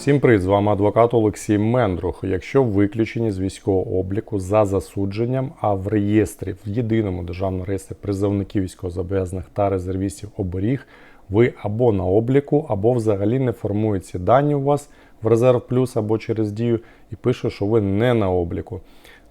Всім привіт, з вами адвокат Олексій Мендрух. Якщо виключені з військового обліку за засудженням, а в реєстрі в єдиному державному реєстрі призовників військовозобов'язаних та резервістів оберіг, ви або на обліку, або взагалі не формуються дані у вас в резерв плюс або через дію, і пише, що ви не на обліку.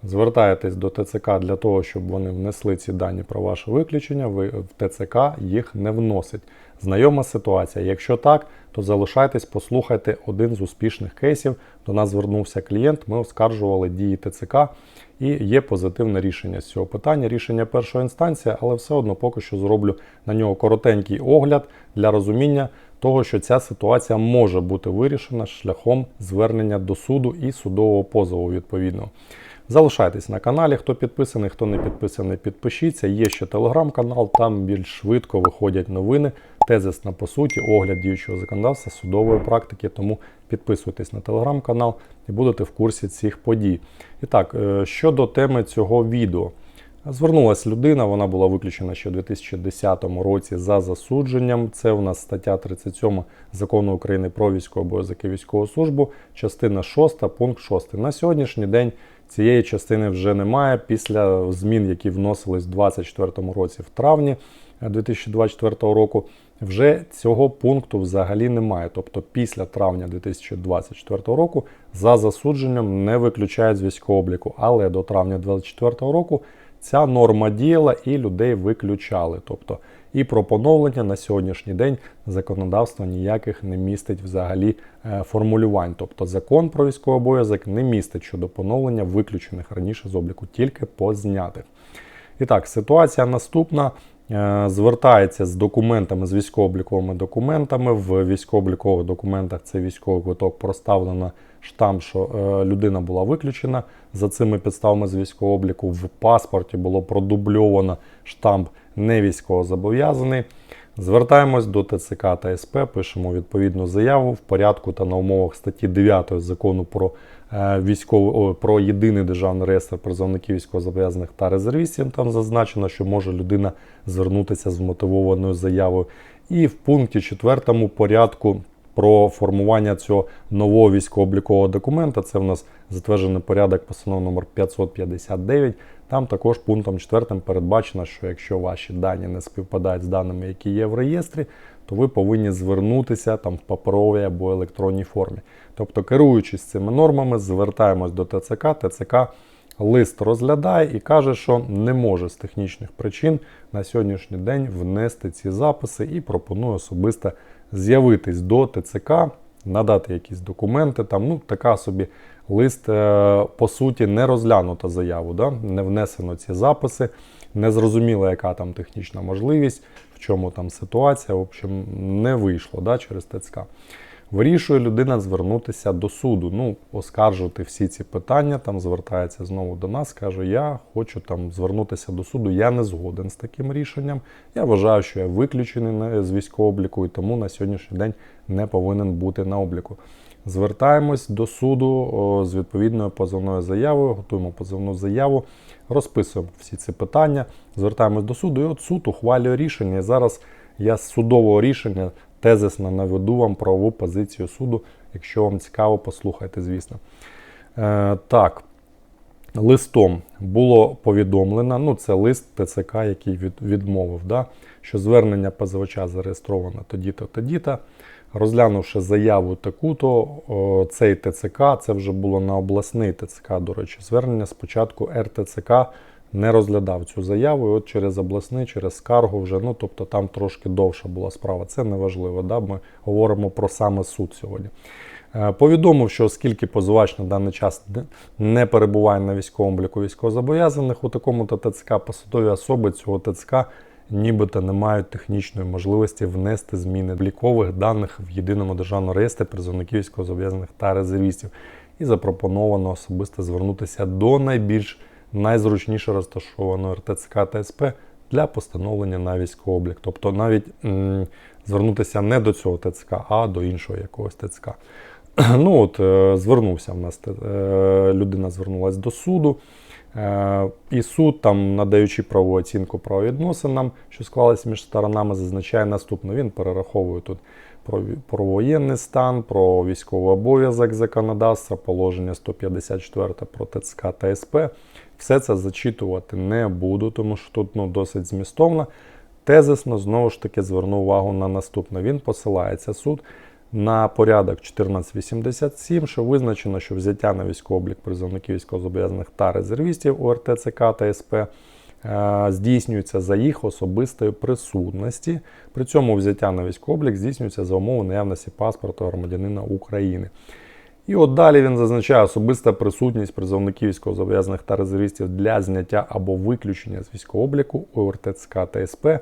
Звертаєтесь до ТЦК для того, щоб вони внесли ці дані про ваше виключення, ви в ТЦК їх не вносить. Знайома ситуація. Якщо так, то залишайтесь, послухайте один з успішних кейсів. До нас звернувся клієнт, ми оскаржували дії ТЦК і є позитивне рішення з цього питання. Рішення першої інстанції, але все одно поки що зроблю на нього коротенький огляд для розуміння того, що ця ситуація може бути вирішена шляхом звернення до суду і судового позову відповідно. Залишайтесь на каналі, хто підписаний, хто не підписаний, підпишіться. Є ще телеграм-канал, там більш швидко виходять новини, тезисно по суті, огляд діючого законодавства, судової практики. Тому підписуйтесь на телеграм-канал і будете в курсі цих подій. І так, е, щодо теми цього відео. Звернулася людина, вона була виключена ще у 2010 році за засудженням. Це у нас стаття 37 закону України про військовий обов'язок військову службу, частина 6, пункт 6. На сьогоднішній день цієї частини вже немає. Після змін, які вносились у 2024 році в травні 2024 року, вже цього пункту взагалі немає. Тобто після травня 2024 року за засудженням не виключають з військового обліку, але до травня 2024 року ця норма діяла і людей виключали. Тобто і про поновлення на сьогоднішній день законодавство ніяких не містить взагалі е, формулювань. Тобто закон про військовий обов'язок не містить щодо поновлення виключених раніше з обліку, тільки познятих. І так, ситуація наступна. Е, Звертається з документами, з військово-обліковими документами. В військово-облікових документах це військовий квиток проставлено штамп, що е, людина була виключена за цими підставами з військового обліку. В паспорті було продубльовано штамп не військовозобов'язаний. Звертаємось до ТЦК та СП, пишемо відповідну заяву в порядку та на умовах статті 9 закону про е, військово, про єдиний державний реєстр призовників військовозобов'язаних та резервістів. Там зазначено, що може людина звернутися з мотивованою заявою. І в пункті 4 порядку про формування цього нового військово-облікового документа. Це в нас затверджений порядок постанов номер 559. Там також пунктом 4 передбачено, що якщо ваші дані не співпадають з даними, які є в реєстрі, то ви повинні звернутися там в паперовій або електронній формі. Тобто, керуючись цими нормами, звертаємось до ТЦК. ТЦК лист розглядає і каже, що не може з технічних причин на сьогоднішній день внести ці записи і пропонує особисто з'явитись до ТЦК, надати якісь документи. Там ну така собі лист, е, по суті, не розглянута заяву, да? не внесено ці записи, не зрозуміло, яка там технічна можливість, в чому там ситуація. В общем, не вийшло да, через ТЦК. Вирішує людина звернутися до суду, ну, оскаржувати всі ці питання, там звертається знову до нас, каже, я хочу там звернутися до суду, я не згоден з таким рішенням. Я вважаю, що я виключений з військового обліку і тому на сьогоднішній день не повинен бути на обліку. Звертаємось до суду з відповідною позовною заявою, готуємо позовну заяву, розписуємо всі ці питання, звертаємось до суду, і от суд ухвалює рішення. І зараз я з судового рішення тезисно наведу вам правову позицію суду. Якщо вам цікаво, послухайте, звісно. Е, Так, листом було повідомлено, ну це лист ТЦК, який від, відмовив, да, що звернення позивача зареєстровано тоді-то, тоді-то. Розглянувши заяву таку-то, цей ТЦК, це вже було на обласний ТЦК, до речі, звернення спочатку РТЦК не розглядав цю заяву. і От через обласний, через скаргу вже, ну тобто там трошки довша була справа. Це не важливо. Да? Ми говоримо про саме суд сьогодні. Е, Повідомив, що оскільки позивач на даний час не перебуває на військовому обліку військовозобов'язаних у такому то ТЦК, посадові особи цього ТЦК нібито не мають технічної можливості внести зміни облікових даних в єдиному державному реєстрі призовників військовозобов'язаних та резервістів. І запропоновано особисто звернутися до найбільш найзручніше розташованої РТЦК та СП для постановлення на військовий облік. Тобто навіть м, звернутися не до цього ТЦК, а до іншого якогось ТЦК. Ну от, е, Звернувся в нас, е, людина звернулася до суду. Е, І суд, там, надаючи правову оцінку правовідносинам, що склалися між сторонами, зазначає наступне. Він перераховує тут про, про воєнний стан, про військовий обов'язок законодавства, положення 154 про ТЦК та СП. Все це зачитувати не буду, тому що тут ну, досить змістовно. Тезисно знову ж таки зверну увагу на наступне. Він посилається суд на порядок 1487, що визначено, що взяття на військовий облік призовників військовозобов'язаних та резервістів УРТЦК та СП е, здійснюється за їх особистої присутності. При цьому взяття на військовий облік здійснюється за умови наявності паспорту громадянина України. І от далі він зазначає особиста присутність призовників військовозобов'язаних та резервістів для зняття або виключення з військового обліку УРТЦК та СП е,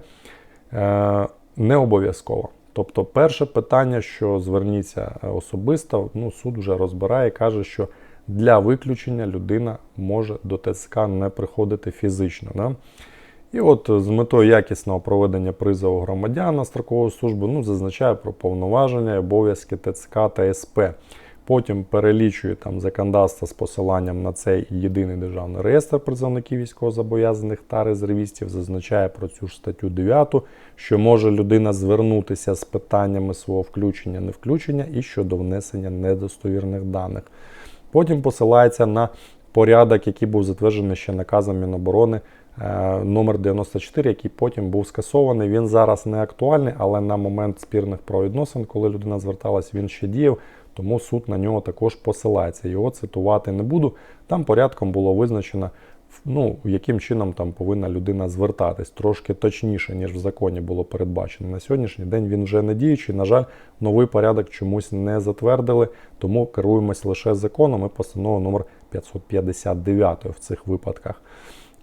не обов'язково. Тобто, перше питання, що зверніться е, особисто, ну, суд вже розбирає, каже, що для виключення людина може до ТЦК не приходити фізично. Да? І от з метою якісного проведення призову громадян на строкову службу ну, зазначає про повноваження і обов'язки ТЦК та СП. Потім перелічує там законодавство з посиланням на цей єдиний державний реєстр призовників військовозобов'язаних та резервістів, зазначає про цю ж статтю 9, що може людина звернутися з питаннями свого включення, не включення і щодо внесення недостовірних даних. Потім посилається на порядок, який був затверджений ще наказом Міноборони е, номер 94, який потім був скасований. Він зараз не актуальний, але на момент спірних правовідносин, коли людина зверталась, він ще діяв. Тому суд на нього також посилається. Його цитувати не буду. Там порядком було визначено, ну, яким чином там повинна людина звертатись. Трошки точніше, ніж в законі було передбачено. На сьогоднішній день він вже не діючий. На жаль, новий порядок чомусь не затвердили, тому керуємось лише законом і постановою номер 559 в цих випадках.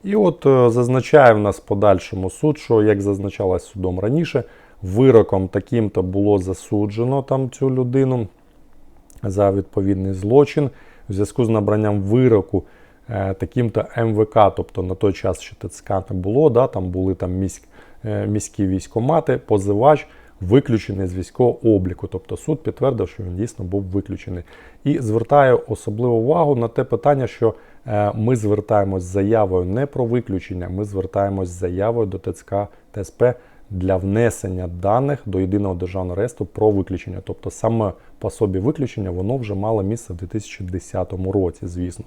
І от е, зазначає в нас подальшому суд, що як зазначалось судом раніше, вироком таким-то було засуджено там цю людину за відповідний злочин в зв'язку з набранням вироку е, таким-то МВК, тобто на той час ще ТЦК не було, да, там були там міськ, е, міські військомати, позивач виключений з військового обліку. Тобто суд підтвердив, що він дійсно був виключений. І звертаю особливу увагу на те питання, що е, ми звертаємось з заявою не про виключення, ми звертаємось з заявою до ТЦК ТСП для внесення даних до єдиного державного реєстру про виключення. Тобто саме по собі виключення воно вже мало місце в 2010 році, звісно.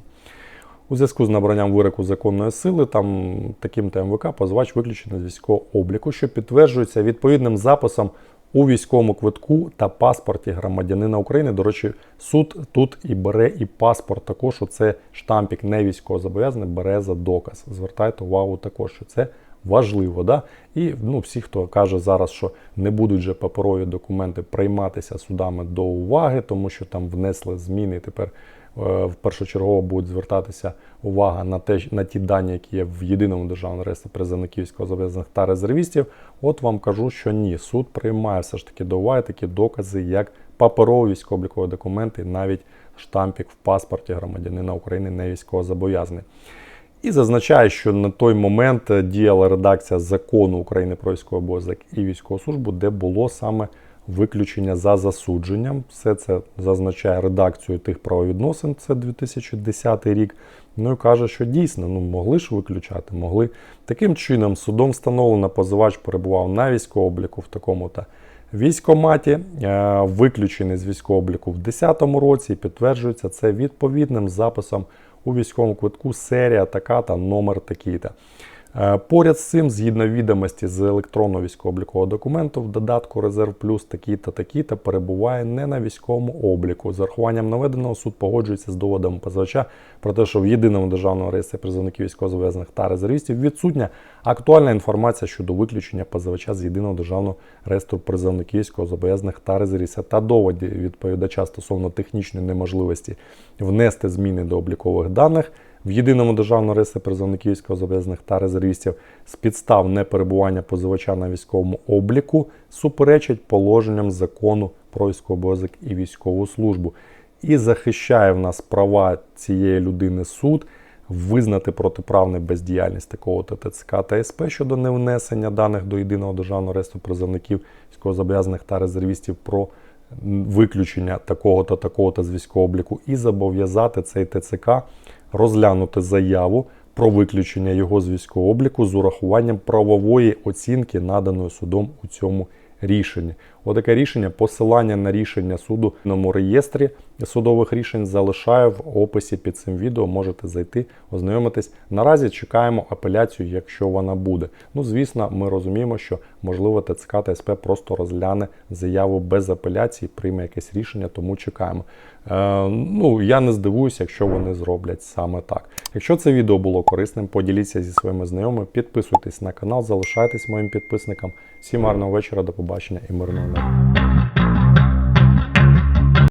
У зв'язку з набранням вироку законної сили, там таким ТМВК позивач виключений з військового обліку, що підтверджується відповідним записом у військовому квитку та паспорті громадянина України. До речі, суд тут і бере і паспорт також. Оце штампік не військовозобов'язаний, бере за доказ. Звертайте увагу також, що це важливо. Да? І ну, всі, хто каже зараз, що не будуть вже паперові документи прийматися судами до уваги, тому що там внесли зміни. і Тепер е, першочергово буде звертатися увага на те, на ті дані, які є в єдиному державному реєстрі призовників військовозобов'язаних та резервістів. От вам кажу, що ні, суд приймає все ж таки до уваги такі докази, як паперові військово-облікові документи, навіть штампік в паспорті громадянина України не військовозобов'язаний. І зазначає, що на той момент діяла редакція закону України про військовий обов'язок і військову службу, де було саме виключення за засудженням. Все це зазначає редакцію тих правовідносин, це 2010 рік. Ну і каже, що дійсно ну, могли ж виключати, могли. Таким чином, судом встановлено, позивач перебував на військовому обліку в такому-то військоматі, е, виключений з військового обліку в 2010 році, і підтверджується це відповідним записом у військовому квитку серія така та номер такий-то. Е, Поряд з цим, згідно відомості з електронного військово-облікового документу, в додатку Резерв Плюс такі-то такі-то перебуває не на військовому обліку. З урахуванням наведеного суд погоджується з доводами позивача про те, що в єдиному державному реєстрі призовників військовозобов'язаних та резервістів відсутня актуальна інформація щодо виключення позивача з єдиного державного реєстру призовників військовозобов'язаних та резервістів та доводів відповідача стосовно технічної неможливості внести зміни до облікових даних в єдиному державному реєстрі призовників військовозобов'язаних та резервістів з підстав неперебування позивача на військовому обліку суперечать положенням закону про військовий обов'язок і військову службу. І захищає в нас права цієї людини суд визнати протиправну бездіяльність такого ТЦК та СП щодо невнесення даних до єдиного державного реєстру призовників військовозобов'язаних та резервістів про виключення такого-то, такого-то з військового обліку і зобов'язати цей ТЦК розглянути заяву про виключення його з військового обліку з урахуванням правової оцінки, наданої судом у цьому рішенні. Отаке рішення, посилання на рішення суду новому реєстрі судових рішень залишаю в описі під цим відео. Можете зайти, ознайомитись. Наразі чекаємо апеляцію, якщо вона буде. Ну, звісно, ми розуміємо, що можливо ТЦК та СП просто розгляне заяву без апеляції, прийме якесь рішення, тому чекаємо. Е, ну, я не здивуюся, якщо вони зроблять саме так. Якщо це відео було корисним, поділіться зі своїми знайомими, підписуйтесь на канал, залишайтесь моїм підписником. Всім гарного вечора, до побачення і мирного Thank you.